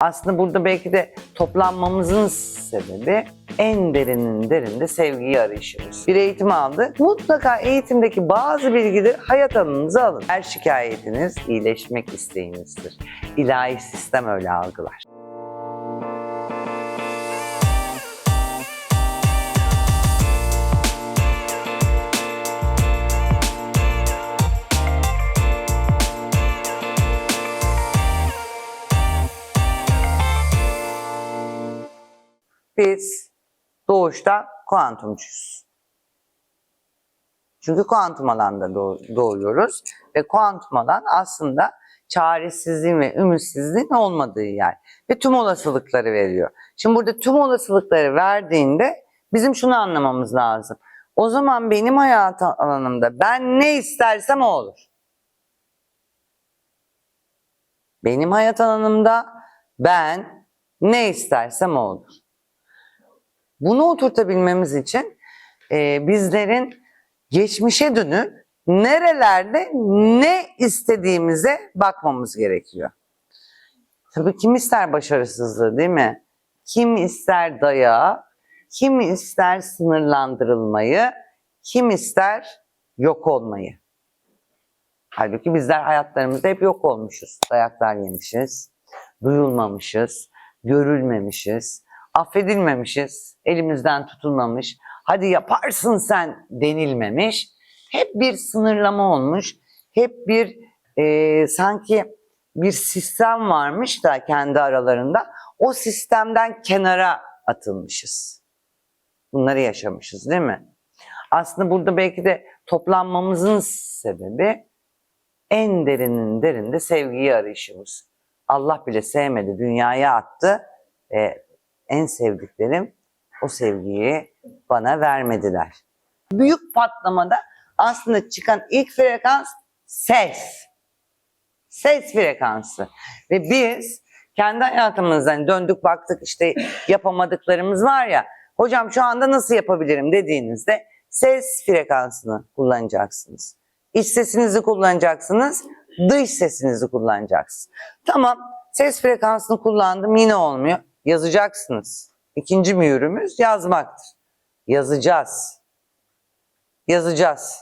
Aslında burada belki de toplanmamızın sebebi en derinin derinde sevgiyi arayışımız. Bir eğitim aldık. Mutlaka eğitimdeki bazı bilgileri hayat alanınıza alın. Her şikayetiniz iyileşmek isteğinizdir. İlahi sistem öyle algılar. Biz doğuşta kuantumcuyuz. Çünkü kuantum alanda doğ- doğuyoruz ve kuantum alan aslında çaresizliğin ve ümitsizliğin olmadığı yer ve tüm olasılıkları veriyor. Şimdi burada tüm olasılıkları verdiğinde bizim şunu anlamamız lazım. O zaman benim hayat alanımda ben ne istersem o olur. Benim hayat alanımda ben ne istersem o olur. Bunu oturtabilmemiz için e, bizlerin geçmişe dönüp nerelerde ne istediğimize bakmamız gerekiyor. Tabii kim ister başarısızlığı değil mi? Kim ister dayağı, kim ister sınırlandırılmayı, kim ister yok olmayı. Halbuki bizler hayatlarımızda hep yok olmuşuz. Dayaklar yemişiz, duyulmamışız, görülmemişiz, affedilmemişiz, elimizden tutulmamış, hadi yaparsın sen denilmemiş. Hep bir sınırlama olmuş, hep bir e, sanki bir sistem varmış da kendi aralarında o sistemden kenara atılmışız. Bunları yaşamışız değil mi? Aslında burada belki de toplanmamızın sebebi en derinin derinde sevgiyi arayışımız. Allah bile sevmedi, dünyaya attı. E, en sevdiklerim o sevgiyi bana vermediler. Büyük patlamada aslında çıkan ilk frekans ses. Ses frekansı. Ve biz kendi hayatımızdan döndük baktık işte yapamadıklarımız var ya. Hocam şu anda nasıl yapabilirim dediğinizde ses frekansını kullanacaksınız. İç sesinizi kullanacaksınız, dış sesinizi kullanacaksınız. Tamam, ses frekansını kullandım yine olmuyor. Yazacaksınız. İkinci mühürümüz yazmaktır. Yazacağız. Yazacağız.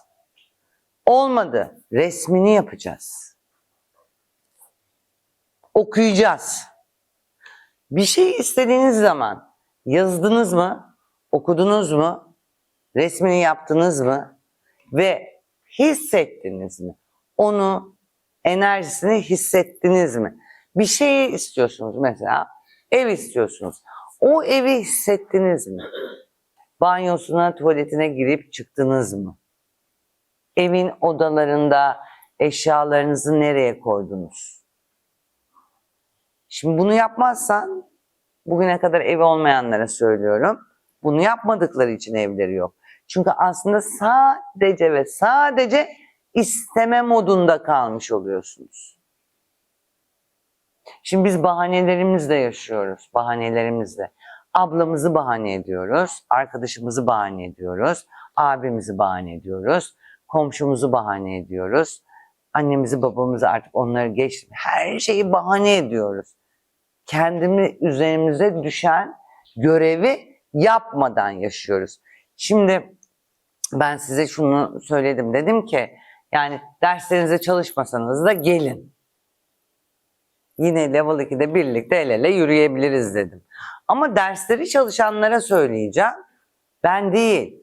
Olmadı. Resmini yapacağız. Okuyacağız. Bir şey istediğiniz zaman yazdınız mı? Okudunuz mu? Resmini yaptınız mı? Ve hissettiniz mi? Onu, enerjisini hissettiniz mi? Bir şeyi istiyorsunuz mesela. Ev istiyorsunuz. O evi hissettiniz mi? Banyosuna, tuvaletine girip çıktınız mı? Evin odalarında eşyalarınızı nereye koydunuz? Şimdi bunu yapmazsan, bugüne kadar evi olmayanlara söylüyorum, bunu yapmadıkları için evleri yok. Çünkü aslında sadece ve sadece isteme modunda kalmış oluyorsunuz. Şimdi biz bahanelerimizle yaşıyoruz, bahanelerimizle. Ablamızı bahane ediyoruz, arkadaşımızı bahane ediyoruz, abimizi bahane ediyoruz, komşumuzu bahane ediyoruz, annemizi babamızı artık onları geç, her şeyi bahane ediyoruz. Kendimi üzerimize düşen görevi yapmadan yaşıyoruz. Şimdi ben size şunu söyledim dedim ki yani derslerinize çalışmasanız da gelin. Yine level 2'de birlikte el ele yürüyebiliriz dedim. Ama dersleri çalışanlara söyleyeceğim. Ben değil.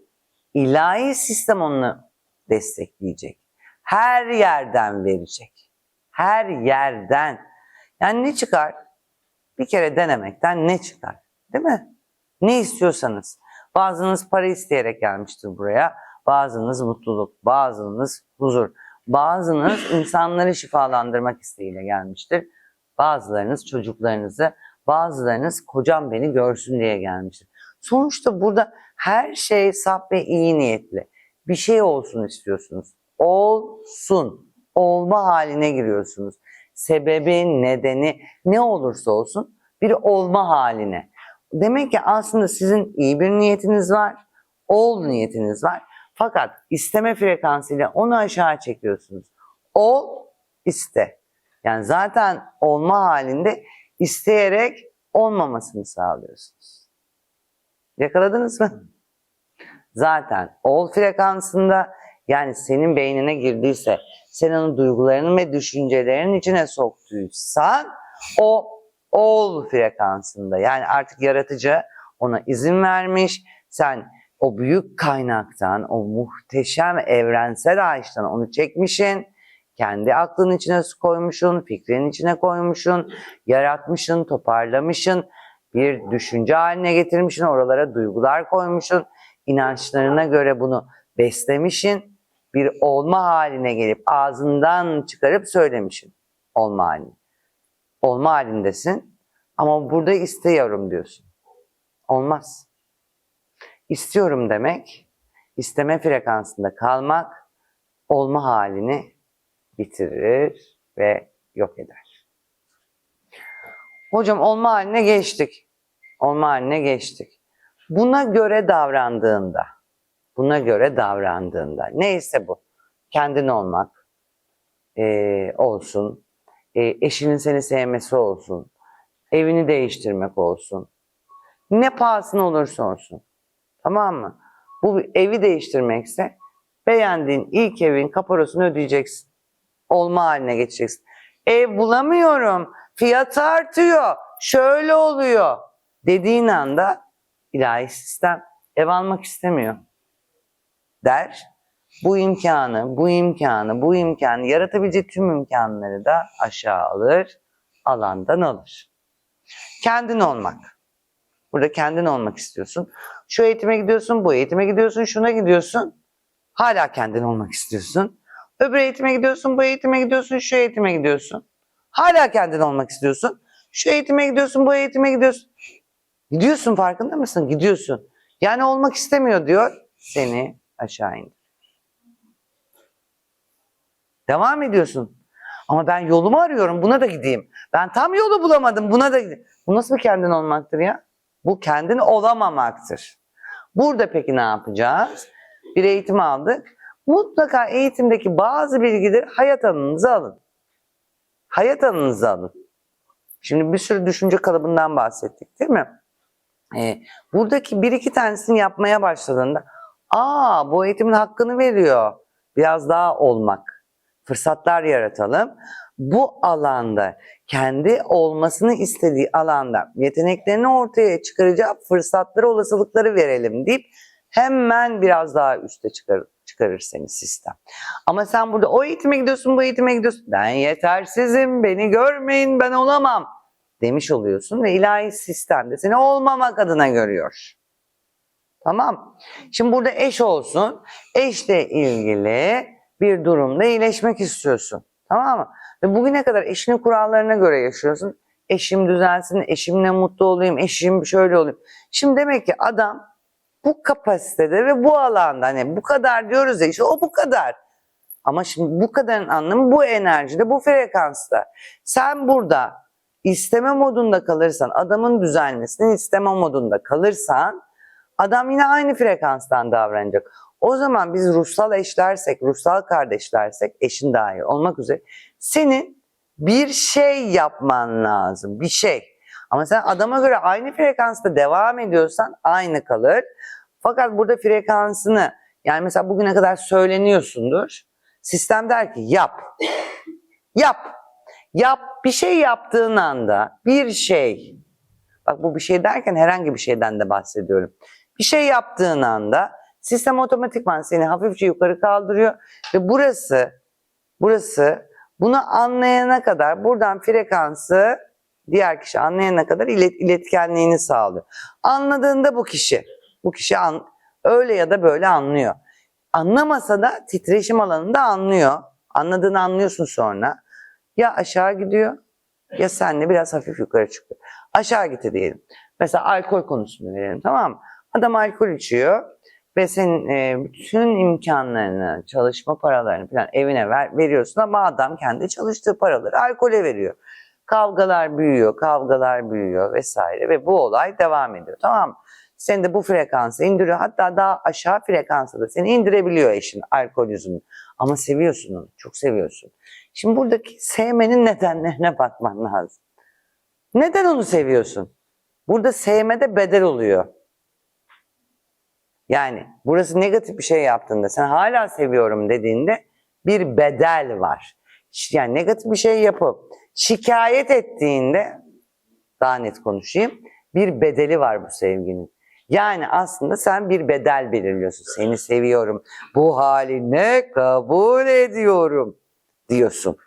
İlahi sistem onu destekleyecek. Her yerden verecek. Her yerden. Yani ne çıkar? Bir kere denemekten ne çıkar? Değil mi? Ne istiyorsanız. Bazınız para isteyerek gelmiştir buraya. Bazınız mutluluk, bazınız huzur. Bazınız insanları şifalandırmak isteğiyle gelmiştir. Bazılarınız çocuklarınızı, bazılarınız kocam beni görsün diye gelmiştir. Sonuçta burada her şey saf ve iyi niyetli. Bir şey olsun istiyorsunuz. Olsun. Olma haline giriyorsunuz. Sebebi, nedeni ne olursa olsun bir olma haline. Demek ki aslında sizin iyi bir niyetiniz var, ol niyetiniz var. Fakat isteme frekansıyla onu aşağı çekiyorsunuz. Ol, iste. Yani zaten olma halinde isteyerek olmamasını sağlıyorsunuz. Yakaladınız mı? Zaten ol frekansında yani senin beynine girdiyse, sen onun duygularının ve düşüncelerinin içine soktuysan o ol frekansında. Yani artık yaratıcı ona izin vermiş. Sen o büyük kaynaktan, o muhteşem evrensel ağaçtan onu çekmişsin. Kendi aklının içine koymuşsun, fikrin içine koymuşsun, yaratmışsın, toparlamışsın. Bir düşünce haline getirmişsin, oralara duygular koymuşsun. inançlarına göre bunu beslemişsin. Bir olma haline gelip ağzından çıkarıp söylemişsin olma halini. Olma halindesin ama burada istiyorum diyorsun. Olmaz. İstiyorum demek, isteme frekansında kalmak olma halini bitirir ve yok eder. Hocam olma haline geçtik. Olma haline geçtik. Buna göre davrandığında, buna göre davrandığında, neyse bu, kendin olmak eee, olsun, eee, eşinin seni sevmesi olsun, evini değiştirmek olsun, ne pahasına olursa olsun. Tamam mı? Bu evi değiştirmekse beğendiğin ilk evin kaparosunu ödeyeceksin. Olma haline geçeceksin. Ev bulamıyorum, fiyat artıyor, şöyle oluyor dediğin anda ilahi sistem ev almak istemiyor. Der. Bu imkanı, bu imkanı, bu imkanı yaratabilecek tüm imkanları da aşağı alır, alandan alır. Kendin olmak. Burada kendin olmak istiyorsun. Şu eğitime gidiyorsun, bu eğitime gidiyorsun, şuna gidiyorsun. Hala kendin olmak istiyorsun. Öbür eğitime gidiyorsun, bu eğitime gidiyorsun, şu eğitime gidiyorsun. Hala kendin olmak istiyorsun. Şu eğitime gidiyorsun, bu eğitime gidiyorsun. Gidiyorsun farkında mısın? Gidiyorsun. Yani olmak istemiyor diyor. Seni aşağı indir. Devam ediyorsun. Ama ben yolumu arıyorum. Buna da gideyim. Ben tam yolu bulamadım. Buna da gideyim. Bu nasıl bir kendin olmaktır ya? Bu kendin olamamaktır. Burada peki ne yapacağız? Bir eğitim aldık. Mutlaka eğitimdeki bazı bilgileri hayat alanınıza alın. Hayat alanınıza alın. Şimdi bir sürü düşünce kalıbından bahsettik değil mi? Ee, buradaki bir iki tanesini yapmaya başladığında aa bu eğitimin hakkını veriyor. Biraz daha olmak. Fırsatlar yaratalım. Bu alanda kendi olmasını istediği alanda yeteneklerini ortaya çıkaracağı fırsatları, olasılıkları verelim deyip hemen biraz daha üste çıkar, çıkarır seni sistem. Ama sen burada o eğitime gidiyorsun, bu eğitime gidiyorsun. Ben yetersizim, beni görmeyin, ben olamam demiş oluyorsun ve ilahi sistem de seni olmamak adına görüyor. Tamam. Şimdi burada eş olsun. Eşle ilgili bir durumda iyileşmek istiyorsun. Tamam mı? Ve bugüne kadar eşinin kurallarına göre yaşıyorsun. Eşim düzelsin, eşimle mutlu olayım, eşim şöyle olayım. Şimdi demek ki adam bu kapasitede ve bu alanda hani bu kadar diyoruz ya işte o bu kadar. Ama şimdi bu kadarın anlamı bu enerjide, bu frekansta. Sen burada isteme modunda kalırsan, adamın düzelmesini isteme modunda kalırsan adam yine aynı frekanstan davranacak. O zaman biz ruhsal eşlersek, ruhsal kardeşlersek, eşin dahil olmak üzere senin bir şey yapman lazım, bir şey. Ama sen adama göre aynı frekansta devam ediyorsan aynı kalır. Fakat burada frekansını yani mesela bugüne kadar söyleniyorsundur. Sistem der ki yap. Yap. Yap. Bir şey yaptığın anda bir şey. Bak bu bir şey derken herhangi bir şeyden de bahsediyorum. Bir şey yaptığın anda sistem otomatikman seni hafifçe yukarı kaldırıyor ve burası burası bunu anlayana kadar buradan frekansı diğer kişi anlayana kadar ilet, iletkenliğini sağlıyor. Anladığında bu kişi bu kişi an, öyle ya da böyle anlıyor. Anlamasa da titreşim alanında anlıyor. Anladığını anlıyorsun sonra. Ya aşağı gidiyor ya senle biraz hafif yukarı çıkıyor. Aşağı gitti diyelim. Mesela alkol konusunu verelim tamam mı? Adam alkol içiyor ve senin e, bütün imkanlarını, çalışma paralarını falan evine ver, veriyorsun ama adam kendi çalıştığı paraları alkole veriyor. Kavgalar büyüyor, kavgalar büyüyor vesaire ve bu olay devam ediyor tamam mı? Seni de bu frekansa indiriyor. Hatta daha aşağı frekansa da seni indirebiliyor eşin alkol yüzünden. Ama seviyorsun onu, çok seviyorsun. Şimdi buradaki sevmenin nedenlerine bakman lazım. Neden onu seviyorsun? Burada sevmede bedel oluyor. Yani burası negatif bir şey yaptığında sen hala seviyorum dediğinde bir bedel var. Yani negatif bir şey yapıp şikayet ettiğinde daha net konuşayım bir bedeli var bu sevginin. Yani aslında sen bir bedel belirliyorsun. Seni seviyorum. Bu haline kabul ediyorum diyorsun.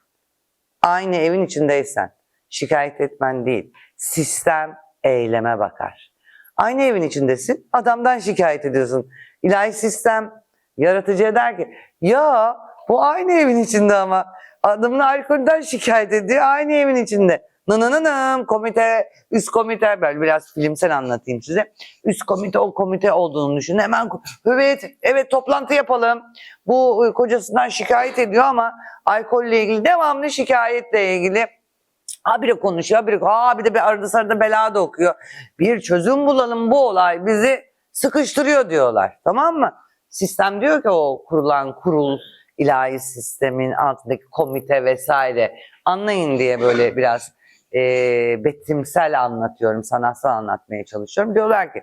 Aynı evin içindeysen şikayet etmen değil. Sistem eyleme bakar. Aynı evin içindesin. Adamdan şikayet ediyorsun. İlahi sistem yaratıcıya der ki ya bu aynı evin içinde ama adamın alkolden şikayet ediyor aynı evin içinde. Nınınınım komite, üst komite böyle biraz filmsel anlatayım size. Üst komite o komite olduğunu düşünün. Hemen evet evet toplantı yapalım. Bu e, kocasından şikayet ediyor ama alkolle ilgili devamlı şikayetle ilgili Habire konuşuyor, habire, ha bir de bir arada sırada bela da okuyor. Bir çözüm bulalım bu olay bizi sıkıştırıyor diyorlar. Tamam mı? Sistem diyor ki o kurulan kurul ilahi sistemin altındaki komite vesaire anlayın diye böyle biraz e, betimsel anlatıyorum, sanatsal anlatmaya çalışıyorum. Diyorlar ki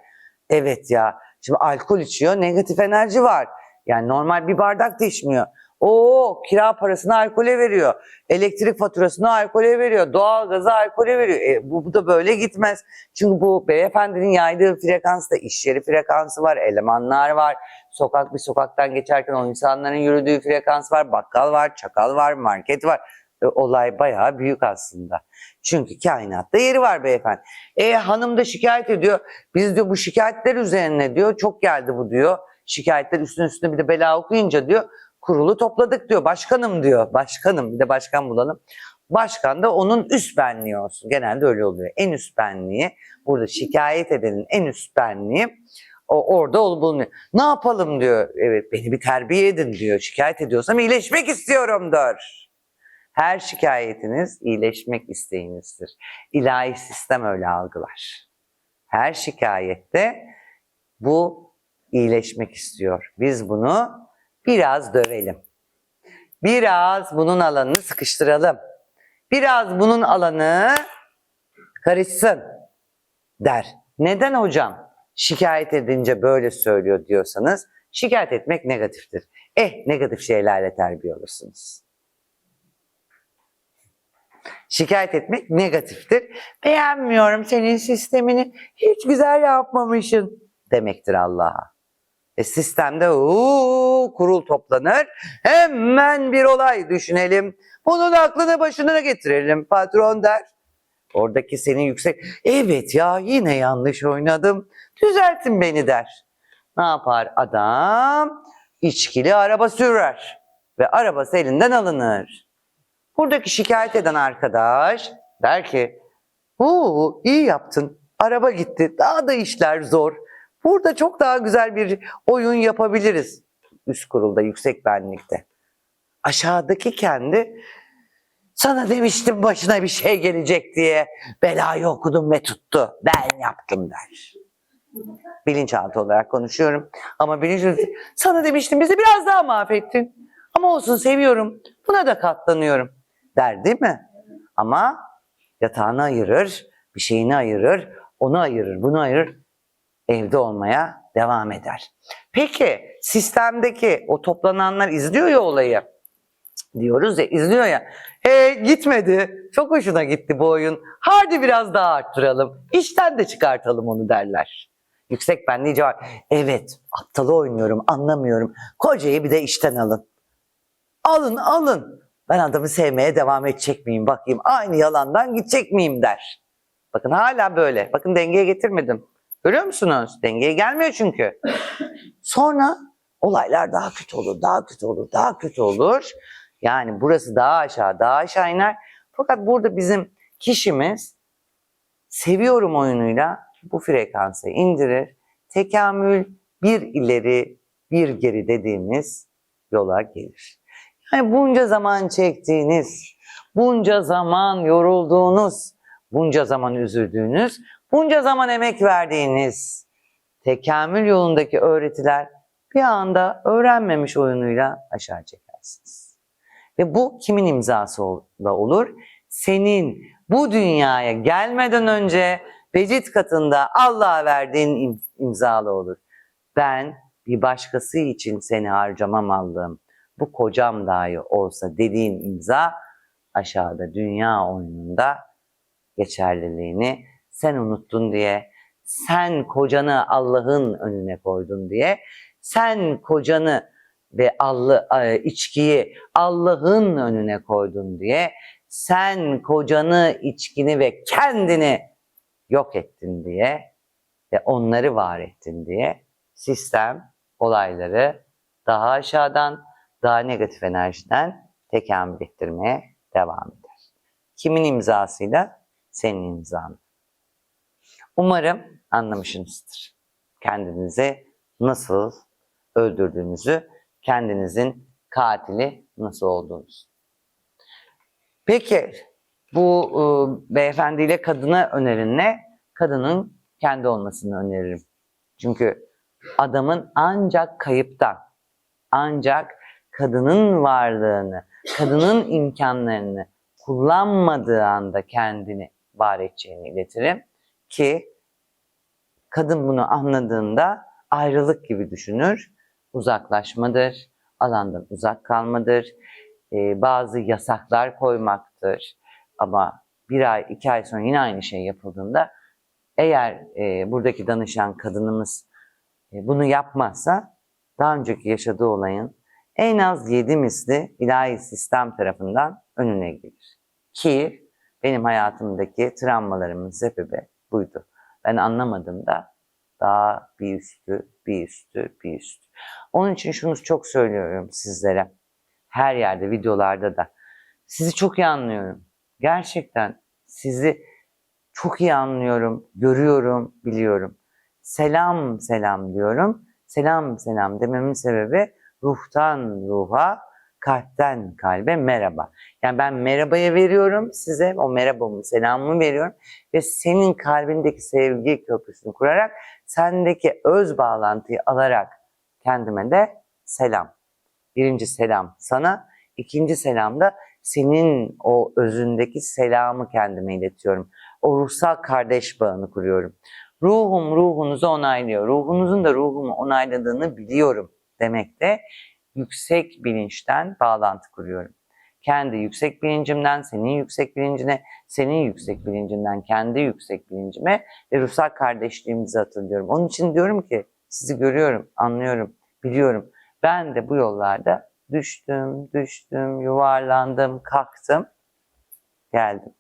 evet ya şimdi alkol içiyor negatif enerji var. Yani normal bir bardak da içmiyor. O kira parasını alkole veriyor. Elektrik faturasını alkole veriyor. Doğalgazı alkole veriyor. E, bu, bu da böyle gitmez. Çünkü bu beyefendinin yaydığı frekansta iş yeri frekansı var, elemanlar var. Sokak bir sokaktan geçerken o insanların yürüdüğü frekans var. Bakkal var, çakal var, market var. E, olay bayağı büyük aslında. Çünkü kainatta yeri var beyefendi. E hanım da şikayet ediyor. Biz diyor bu şikayetler üzerine diyor çok geldi bu diyor. Şikayetler üstüne üstüne bir de bela okuyunca diyor kurulu topladık diyor. Başkanım diyor. Başkanım bir de başkan bulalım. Başkan da onun üst benliği olsun. Genelde öyle oluyor. En üst benliği burada şikayet edenin en üst benliği o orada olup bulunuyor. Ne yapalım diyor. Evet beni bir terbiye edin diyor. Şikayet ediyorsam iyileşmek istiyorum der. Her şikayetiniz iyileşmek isteğinizdir. İlahi sistem öyle algılar. Her şikayette bu iyileşmek istiyor. Biz bunu biraz dövelim. Biraz bunun alanını sıkıştıralım. Biraz bunun alanı karışsın der. Neden hocam? Şikayet edince böyle söylüyor diyorsanız şikayet etmek negatiftir. Eh negatif şeylerle terbiye olursunuz. Şikayet etmek negatiftir. Beğenmiyorum senin sistemini. Hiç güzel yapmamışsın demektir Allah'a. E sistemde uuu, kurul toplanır. Hemen bir olay düşünelim. Bunun aklını başına getirelim patron der. Oradaki senin yüksek, evet ya yine yanlış oynadım. Düzeltin beni der. Ne yapar adam? İçkili araba sürer. Ve arabası elinden alınır. Buradaki şikayet eden arkadaş der ki, uuu iyi yaptın. Araba gitti. Daha da işler zor. Burada çok daha güzel bir oyun yapabiliriz. Üst kurulda, yüksek benlikte. Aşağıdaki kendi sana demiştim başına bir şey gelecek diye belayı okudum ve tuttu. Ben yaptım der. Bilinçaltı olarak konuşuyorum. Ama bilinçaltı sana demiştim bizi biraz daha mahvettin. Ama olsun seviyorum. Buna da katlanıyorum der değil mi? Ama yatağını ayırır, bir şeyini ayırır, onu ayırır, bunu ayırır evde olmaya devam eder. Peki sistemdeki o toplananlar izliyor ya olayı. Diyoruz ya izliyor ya. E gitmedi. Çok hoşuna gitti bu oyun. Hadi biraz daha arttıralım. İşten de çıkartalım onu derler. Yüksek benliği cevap. Evet aptalı oynuyorum anlamıyorum. Kocayı bir de işten alın. Alın alın. Ben adamı sevmeye devam edecek miyim bakayım. Aynı yalandan gidecek miyim der. Bakın hala böyle. Bakın dengeye getirmedim. Görüyor musunuz? Dengeye gelmiyor çünkü. Sonra olaylar daha kötü olur, daha kötü olur, daha kötü olur. Yani burası daha aşağı, daha aşağı iner. Fakat burada bizim kişimiz seviyorum oyunuyla bu frekansı indirir. Tekamül bir ileri, bir geri dediğimiz yola gelir. Yani bunca zaman çektiğiniz, bunca zaman yorulduğunuz, bunca zaman üzüldüğünüz bunca zaman emek verdiğiniz tekamül yolundaki öğretiler bir anda öğrenmemiş oyunuyla aşağı çekersiniz. Ve bu kimin imzası da olur? Senin bu dünyaya gelmeden önce vecit katında Allah'a verdiğin im- imzalı olur. Ben bir başkası için seni harcamam Allah'ım. Bu kocam dahi olsa dediğin imza aşağıda dünya oyununda geçerliliğini sen unuttun diye, sen kocanı Allah'ın önüne koydun diye, sen kocanı ve Allah, e, içkiyi Allah'ın önüne koydun diye, sen kocanı, içkini ve kendini yok ettin diye ve onları var ettin diye sistem olayları daha aşağıdan, daha negatif enerjiden tekamül ettirmeye devam eder. Kimin imzasıyla? Senin imzan. Umarım anlamışsınızdır. Kendinizi nasıl öldürdüğünüzü, kendinizin katili nasıl olduğunuzu. Peki bu e, beyefendiyle kadına önerin ne? Kadının kendi olmasını öneririm. Çünkü adamın ancak kayıptan, ancak kadının varlığını, kadının imkanlarını kullanmadığı anda kendini var edeceğini iletirim ki kadın bunu anladığında ayrılık gibi düşünür, uzaklaşmadır, alandan uzak kalmadır, e, bazı yasaklar koymaktır. Ama bir ay, iki ay sonra yine aynı şey yapıldığında eğer e, buradaki danışan kadınımız e, bunu yapmazsa daha önceki yaşadığı olayın en az yedi misli ilahi sistem tarafından önüne gelir. Ki benim hayatımdaki travmalarımın sebebi buydu. Ben anlamadım da daha bir üstü, bir üstü, bir üstü. Onun için şunu çok söylüyorum sizlere. Her yerde, videolarda da. Sizi çok iyi anlıyorum. Gerçekten sizi çok iyi anlıyorum, görüyorum, biliyorum. Selam selam diyorum. Selam selam dememin sebebi ruhtan ruha, kalpten kalbe merhaba. Yani ben merhabaya veriyorum size, o merhabamı, selamımı veriyorum ve senin kalbindeki sevgi köprüsünü kurarak sendeki öz bağlantıyı alarak kendime de selam. Birinci selam sana, ikinci selam da senin o özündeki selamı kendime iletiyorum. O ruhsal kardeş bağını kuruyorum. Ruhum ruhunuzu onaylıyor. Ruhunuzun da ruhumu onayladığını biliyorum demek de yüksek bilinçten bağlantı kuruyorum. Kendi yüksek bilincimden senin yüksek bilincine, senin yüksek bilincinden kendi yüksek bilincime ve ruhsal kardeşliğimizi hatırlıyorum. Onun için diyorum ki sizi görüyorum, anlıyorum, biliyorum. Ben de bu yollarda düştüm, düştüm, yuvarlandım, kalktım, geldim.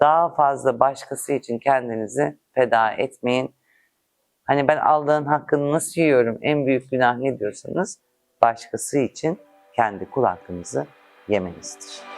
Daha fazla başkası için kendinizi feda etmeyin. Hani ben Allah'ın hakkını nasıl yiyorum, en büyük günah ne diyorsanız başkası için kendi kul hakkınızı yemenizdir.